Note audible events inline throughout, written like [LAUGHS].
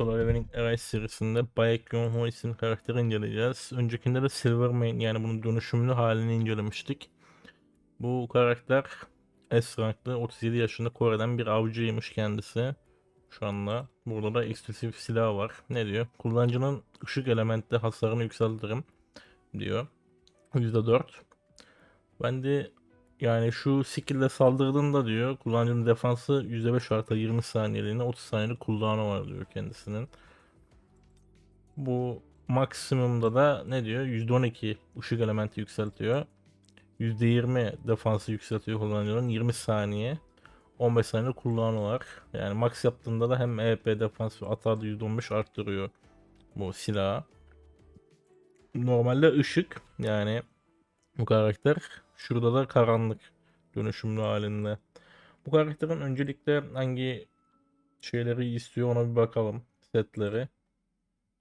Solo Leveling Arise serisinde Baekhyun Ho isimli karakteri inceleyeceğiz. Öncekinde de Silvermane yani bunun dönüşümlü halini incelemiştik. Bu karakter S ranklı 37 yaşında Kore'den bir avcıymış kendisi. Şu anda burada da eksklusif silah var. Ne diyor? Kullanıcının ışık elementte hasarını yükseltirim diyor. %4. Ben de yani şu skill'le saldırdığında diyor kullanıcının defansı %5 artı 20 saniyeliğine 30 saniyelik cooldown'u var diyor kendisinin. Bu maksimumda da ne diyor? %12 ışık elementi yükseltiyor. %20 defansı yükseltiyor kullanıcının 20 saniye. 15 saniye cooldown'u var. Yani max yaptığında da hem EP defans ve atar da %15 arttırıyor bu silahı. Normalde ışık yani bu karakter. Şurada da karanlık dönüşümlü halinde. Bu karakterin öncelikle hangi şeyleri istiyor ona bir bakalım. Setleri.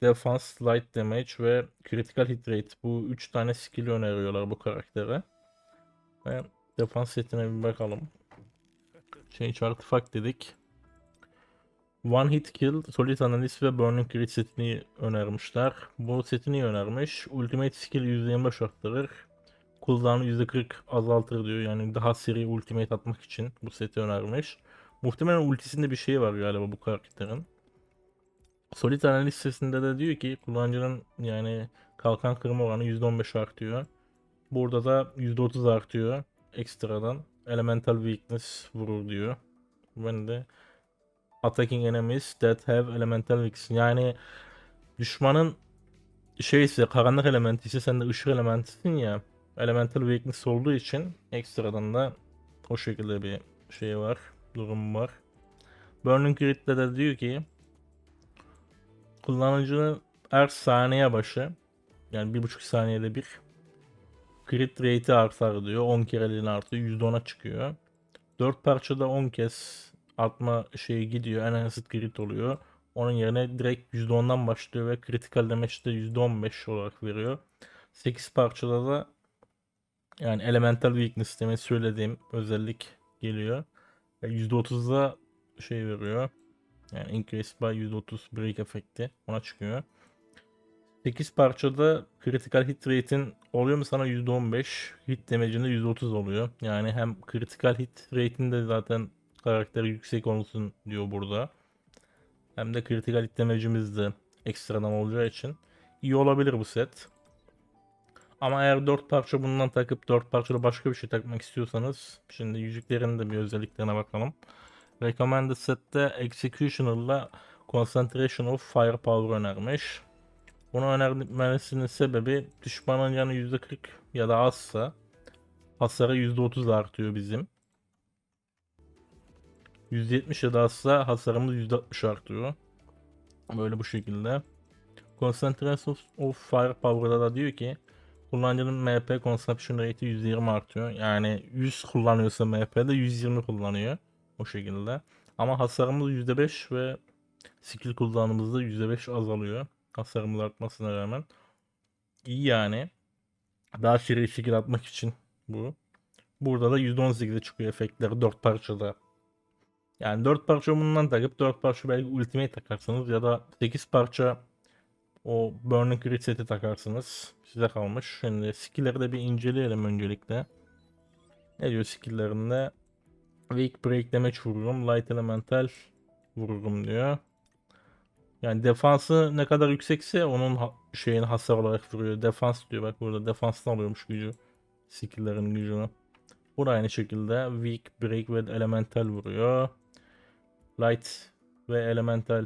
Defense, Light Damage ve Critical Hit Rate. Bu 3 tane skill öneriyorlar bu karaktere. Ve defans setine bir bakalım. Change Artifact dedik. One Hit Kill, Solid Analysis ve Burning Crit setini önermişler. Bu setini önermiş. Ultimate Skill %25 arttırır. Cooldown'u %40 azaltır diyor. Yani daha seri ultimate atmak için bu seti önermiş. Muhtemelen ultisinde bir şey var galiba bu karakterin. Solid Analysis sesinde de diyor ki kullanıcının yani kalkan kırma oranı %15 artıyor. Burada da %30 artıyor ekstradan. Elemental Weakness vurur diyor. Ben de Attacking enemies that have elemental weakness. Yani düşmanın şeyse karanlık elementi ise sen de ışık elementisin ya. Elemental weakness olduğu için ekstradan da o şekilde bir şey var. Durum var. Burning Grid'de de diyor ki kullanıcının her saniye başı yani bir buçuk saniyede bir crit rate'i artar diyor. 10 kereliğine artıyor. %10'a çıkıyor. 4 parçada 10 kez artma şeyi gidiyor. Enhanced crit oluyor. Onun yerine direkt %10'dan başlıyor ve critical damage'de %15 olarak veriyor. 8 parçada da yani elemental weakness demek söylediğim özellik geliyor. Ve %30'da şey veriyor. Yani increase by %30 break efekti ona çıkıyor. 8 parçada critical hit rate'in oluyor mu sana %15, hit damage'inde %30 oluyor. Yani hem critical hit rate'in de zaten karakteri yüksek olsun diyor burada. Hem de critical hit damage'imiz de ekstradan olacağı için iyi olabilir bu set. Ama eğer 4 parça bundan takıp 4 parçada başka bir şey takmak istiyorsanız şimdi yüzüklerin de bir özelliklerine bakalım. Recommended sette Executioner'la Concentration of Firepower önermiş. Bunu önermesinin sebebi düşmanın yanı %40 ya da azsa hasarı %30 artıyor bizim. %70 ya da azsa hasarımız %60 artıyor. Böyle bu şekilde. Concentration of Firepower'da da diyor ki kullanıcının MP consumption rate'i %20 artıyor. Yani 100 kullanıyorsa MP'de 120 kullanıyor. O şekilde. Ama hasarımız %5 ve skill kullanımımızda %5 azalıyor. Hasarımız artmasına rağmen. İyi yani. Daha seri skill atmak için bu. Burada da %18'e çıkıyor efektleri 4 parçada. Yani 4 parça bundan takıp 4 parça belki ultimate takarsınız ya da 8 parça o Burning Crit seti takarsınız. Size kalmış. Şimdi skill'leri de bir inceleyelim öncelikle. Ne diyor skill'lerinde? Weak Break Damage vururum. Light Elemental vururum diyor. Yani defansı ne kadar yüksekse onun ha şeyini hasar olarak vuruyor. Defans diyor bak burada defanstan alıyormuş gücü. Skill'lerin gücünü. Bu da aynı şekilde Weak, Break ve Elemental vuruyor. Light ve Elemental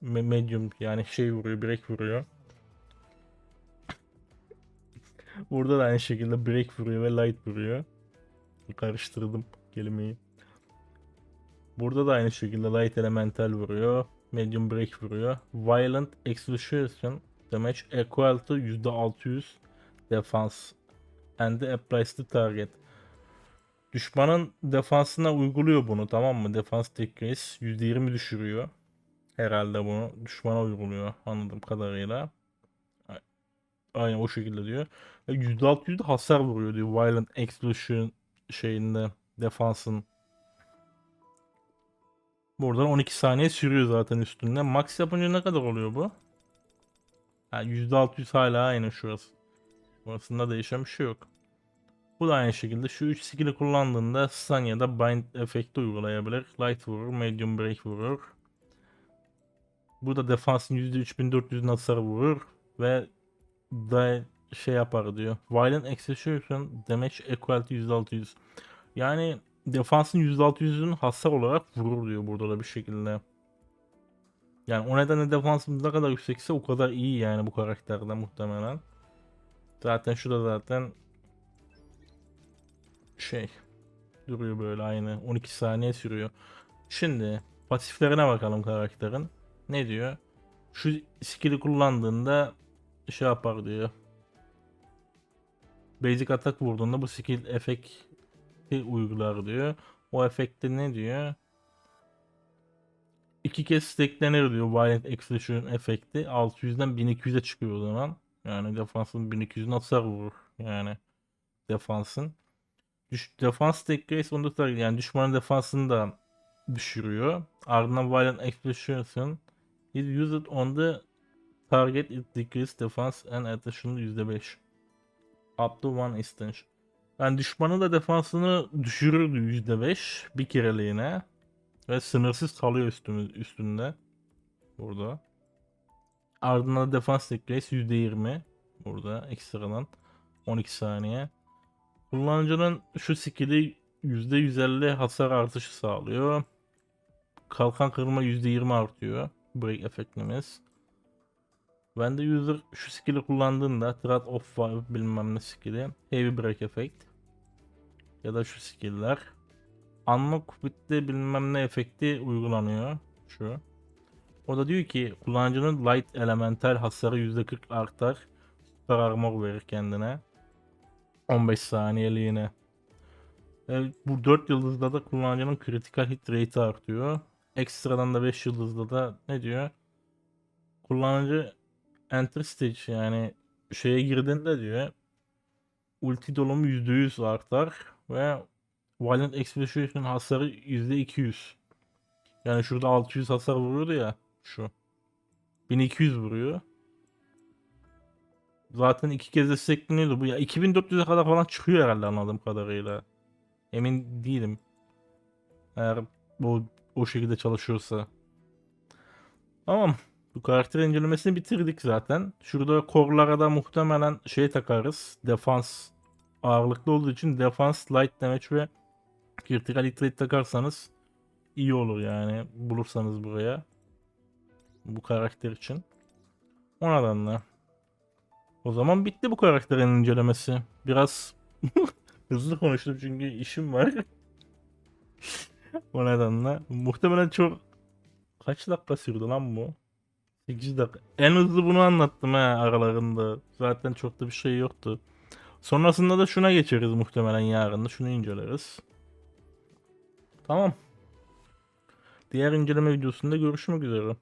medium yani şey vuruyor, break vuruyor. Burada da aynı şekilde break vuruyor ve light vuruyor. Karıştırdım kelimeyi. Burada da aynı şekilde light elemental vuruyor. Medium break vuruyor. Violent execution damage equal to %600 defense and applies to target. Düşmanın defansına uyguluyor bunu tamam mı? Defans decrease %20 düşürüyor. Herhalde bunu düşmana uyguluyor anladığım kadarıyla. Aynen o şekilde diyor. Ve %600 de hasar vuruyor diyor. Violent Explosion şeyinde defansın. Buradan 12 saniye sürüyor zaten üstünde. Max yapınca ne kadar oluyor bu? Ha, %600 hala aynı şurası. Burasında değişen bir şey yok. Bu da aynı şekilde şu 3 skill'i kullandığında stun ya da bind efekti uygulayabilir. Light vurur, medium break vurur. Bu da defansın %3400 hasar vurur ve da şey yapar diyor. Violent Execution damage equal to %600. Yani defansın %600'ün hasar olarak vurur diyor burada da bir şekilde. Yani o nedenle defansımız ne kadar yüksekse o kadar iyi yani bu karakterde muhtemelen. Zaten şu da zaten şey duruyor böyle aynı 12 saniye sürüyor. Şimdi pasiflerine bakalım karakterin. Ne diyor? Şu skill'i kullandığında şey yapar diyor. Basic atak vurduğunda bu skill efekti uygular diyor. O efekte ne diyor? İki kez stacklenir diyor Violent Execution efekti. 600'den 1200'e çıkıyor o zaman. Yani defansın 1200'ün hasar vurur. Yani defansın. Düş, defans tek race onu da yani düşmanın defansını da düşürüyor. Ardından Violent Execution is used on the target it decrease defense and attrition %5. Up to one instance. Yani düşmanın da defansını düşürürdü %5 bir kereliğine. Ve sınırsız kalıyor üstümüz, üstünde. Burada. Ardından da defans decrease %20. Burada ekstradan 12 saniye. Kullanıcının şu skill'i %150 hasar artışı sağlıyor. Kalkan kırma %20 artıyor. Break efektimiz. Ben de user şu skill'i kullandığında Threat of Fire bilmem ne skill'i Heavy Break efekt ya da şu skill'ler Unlock bitti bilmem ne efekti uygulanıyor şu. O da diyor ki kullanıcının light elemental hasarı %40 artar. Süper armor verir kendine. 15 saniyeliğine. E, bu 4 yıldızda da kullanıcının critical hit rate'i artıyor. Ekstradan da 5 yıldızda da ne diyor? Kullanıcı enter stage yani şeye girdiğinde diyor ulti dolumu %100 artar ve Violent Execution hasarı %200. Yani şurada 600 hasar vuruyordu ya şu. 1200 vuruyor. Zaten iki kez destekleniyordu bu ya 2400'e kadar falan çıkıyor herhalde anladığım kadarıyla. Emin değilim. Eğer bu o şekilde çalışıyorsa. Tamam. Bu karakter incelemesini bitirdik zaten. Şurada korlara da muhtemelen şey takarız. Defans ağırlıklı olduğu için defans, light damage ve critical hit rate takarsanız iyi olur yani bulursanız buraya. Bu karakter için. O nedenle. O zaman bitti bu karakterin incelemesi. Biraz [LAUGHS] hızlı konuştum çünkü işim var. [LAUGHS] o nedenle. Muhtemelen çok kaç dakika sürdü lan bu? 8 dakika. En hızlı bunu anlattım ha aralarında. Zaten çok da bir şey yoktu. Sonrasında da şuna geçeriz muhtemelen yarın da. Şunu inceleriz. Tamam. Diğer inceleme videosunda görüşmek üzere.